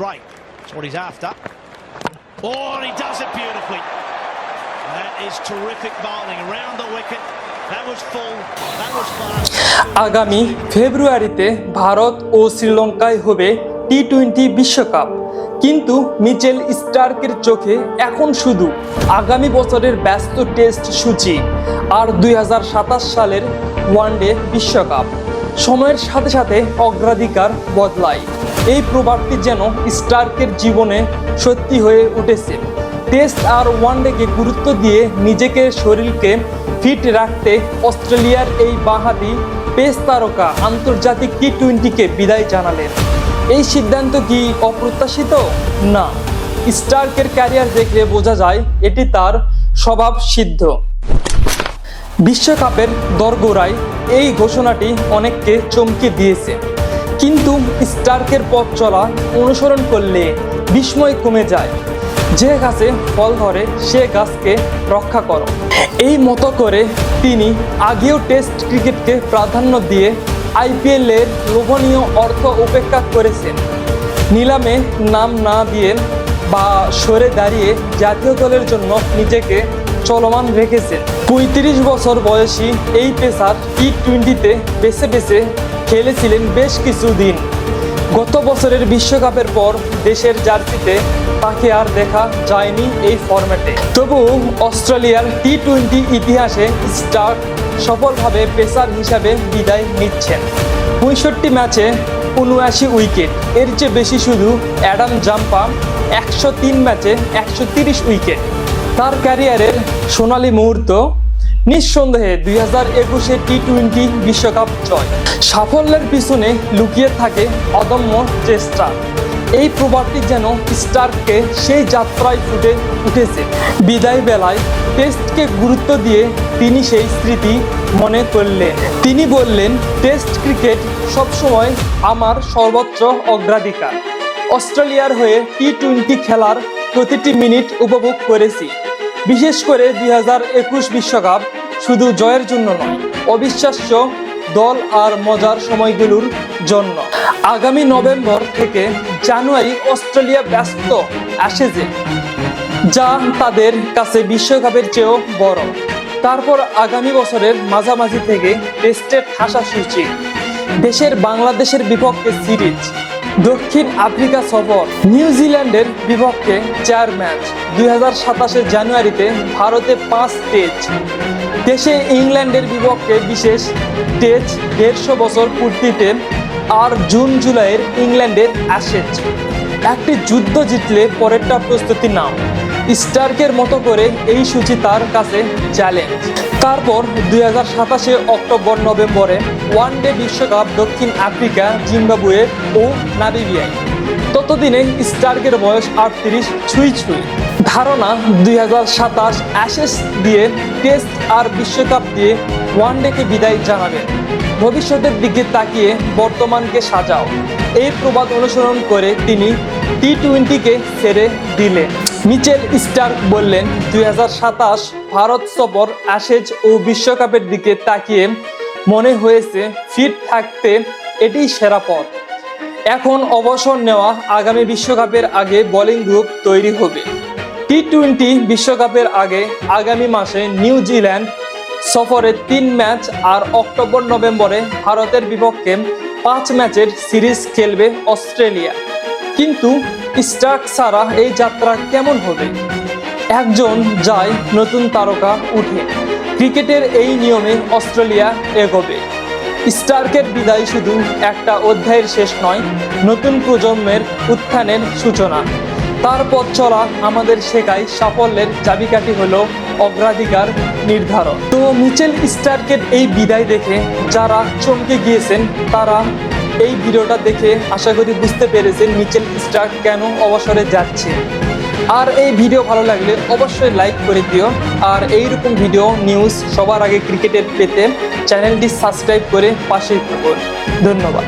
break. That's what he's after. Oh, and he does it beautifully. That is terrific bowling around the wicket. আগামী ফেব্রুয়ারিতে ভারত ও শ্রীলঙ্কায় হবে T twenty বিশ্বকাপ কিন্তু Mitchell স্টার্কের চোখে এখন শুধু আগামী বছরের ব্যস্ত টেস্ট সূচি আর দুই হাজার সাতাশ সালের ওয়ানডে বিশ্বকাপ সময়ের সাথে সাথে অগ্রাধিকার বদলায় এই প্রভাবটি যেন স্টার্কের জীবনে সত্যি হয়ে উঠেছে। টেস্ট আর ওয়ানডেকে গুরুত্ব দিয়ে নিজেকে, শরীরকে ফিট রাখতে অস্ট্রেলিয়ার এই বাঁহাতি পেস তারকা আন্তর্জাতিক টি টোয়েন্টিকে বিদায় জানালেন। এই সিদ্ধান্ত কি অপ্রত্যাশিত? না। স্টার্কের ক্যারিয়ার দেখলে বোঝা যায় এটি তার স্বভাব সিদ্ধ। বিশ্বকাপের দরগোড়ায় এই ঘোষণাটি অনেককে চমকে দিয়েছে। কিন্তু স্টার্কের পথ চলা, অনুসরণ করলে বিস্ময় কমে যায়। যে গাছে ফল ধরে, সে গাছকে রক্ষা করো। এই মতো করে তিনি আগেও টেস্ট ক্রিকেটকে প্রাধান্য দিয়ে আইপিএলের লোভনীয় অর্থ উপেক্ষা করেছেন। নিলামে নাম না দিয়ে বা সরে দাঁড়িয়ে জাতীয় দলের জন্য নিজেকে চলমান রেখেছেন পঁয়ত্রিশ বছর বয়সী এই পেসার টি টোয়েন্টিতে বেছে বেছে খেলেছিলেন বেশ কিছুদিন। গত বছরের বিশ্বকাপের পর দেশের জার্সিতে তাকে আর দেখা যায়নি এই ফরম্যাটে। তবু অস্ট্রেলিয়ার টি টোয়েন্টি ইতিহাসে স্টার সফলভাবে পেসার হিসাবে বিদায় নিচ্ছেন। পঁয়ষট্টি ম্যাচে উনআশি উইকেট। এর চেয়ে বেশি শুধু অ্যাডাম জাম্পা একশো তিন ম্যাচে একশো তিরিশ উইকেট। তার ক্যারিয়ারের সোনালী মুহূর্ত নিঃসন্দেহে দুই হাজার একুশে টি টোয়েন্টি বিশ্বকাপ জয়। সাফল্যের পিছনে লুকিয়ে থাকে অদম্য চেষ্টা। এই প্রবাদটি যেন স্টারকে সেই যাত্রায় ফুটে উঠেছে। বিদায় বেলায় টেস্টকে গুরুত্ব দিয়ে তিনি সেই স্মৃতি মনে করলেন। তিনি বললেন, টেস্ট ক্রিকেট সবসময় আমার সর্বোচ্চ অগ্রাধিকার। অস্ট্রেলিয়ার হয়ে টি টোয়েন্টি খেলার প্রতিটি মিনিট উপভোগ করেছি। বিশেষ করে দুই হাজার একুশ বিশ্বকাপ শুধু জয়ের জন্য নয়, অবিশ্বাস্য দল আর মজার সময়গুলোর জন্য। আগামী নভেম্বর থেকে জানুয়ারি অস্ট্রেলিয়া ব্যস্ত আসে যে, যা তাদের কাছে বিশ্বকাপের চেয়েও বড়। তারপর আগামী বছরের মাঝামাঝি থেকে টেস্টের ঠাসা সূচি। দেশের বাংলাদেশের বিপক্ষে সিরিজ। দক্ষিণ আফ্রিকা সফর নিউজিল্যান্ডের বিপক্ষে চার ম্যাচ, দুই জানুয়ারিতে ভারতে পাঁচ টেস্ট। দেশে ইংল্যান্ডের বিপক্ষে বিশেষ টেস্ট দেড়শো বছর পূর্তিতে আর জুন জুলাইয়ের ইংল্যান্ডের অ্যাশেজ একটি যুদ্ধ জিতলে পরেরটা প্রস্তুতি নাও। স্টার্কের মতো করে এই সূচি তার কাছে চ্যালেঞ্জ তারপর দুই হাজার সাতাশে অক্টোবর, নভেম্বরে ওয়ান ডে বিশ্বকাপ দক্ষিণ আফ্রিকা, জিম্বাবুয়ে ও নাবিবিয়ায় ততদিনে স্টার্কের বয়স আটত্রিশ, ছুঁই ছুঁই। ধারণা দুই হাজার সাতাশ অ্যাশেস দিয়ে টেস্ট আর বিশ্বকাপ দিয়ে ওয়ান ডেকে বিদায় জানাবেন ভবিষ্যতের দিকে তাকিয়ে বর্তমানকে সাজাও। এই প্রবাদ অনুসরণ করে তিনি টি টোয়েন্টিকে ছেড়ে দিলেন। মিচেল স্টার্ক বললেন দু হাজার সাতাশ ভারত সফর অ্যাশেজ ও বিশ্বকাপের দিকে তাকিয়ে মনে হয়েছে ফিট থাকতে এটি সেরা পথ। এখন অবসর নেওয়া আগামী বিশ্বকাপের আগে বোলিং গ্রুপ তৈরি হবে। টি টোয়েন্টি বিশ্বকাপের আগে আগামী মাসে নিউজিল্যান্ড সফরে তিন ম্যাচ আর অক্টোবর নভেম্বরে ভারতের বিপক্ষে পাঁচ ম্যাচের সিরিজ খেলবে অস্ট্রেলিয়া। কিন্তু স্টার্ক ছাড়া এই যাত্রা কেমন হবে? একজন যায় নতুন তারকা উঠে। ক্রিকেটের এই নিয়মে অস্ট্রেলিয়া এগোবে। স্টার্কের বিদায় শুধু একটা অধ্যায়ের শেষ নয়, নতুন প্রজন্মের উত্থানের সূচনা। তার পথ চলা আমাদের শেখায় সাফল্যের চাবিকাঠি হল অগ্রাধিকার নির্ধারণ। তো মিচেল স্টার্কের এই বিদায় দেখে যারা চমকে গিয়েছেন, তারা এই ভিডিওটা দেখে আশা করি বুঝতে পেরেছেন মিচেল স্টার্ক কেন অবসরে যাচ্ছে। আর এই ভিডিও ভালো লাগলে অবশ্যই লাইক করে দিও। আর এইরকম ভিডিও নিউজ সবার আগে ক্রিকেটের পেতে চ্যানেলটি সাবস্ক্রাইব করে পাশেই থাকুন। ধন্যবাদ।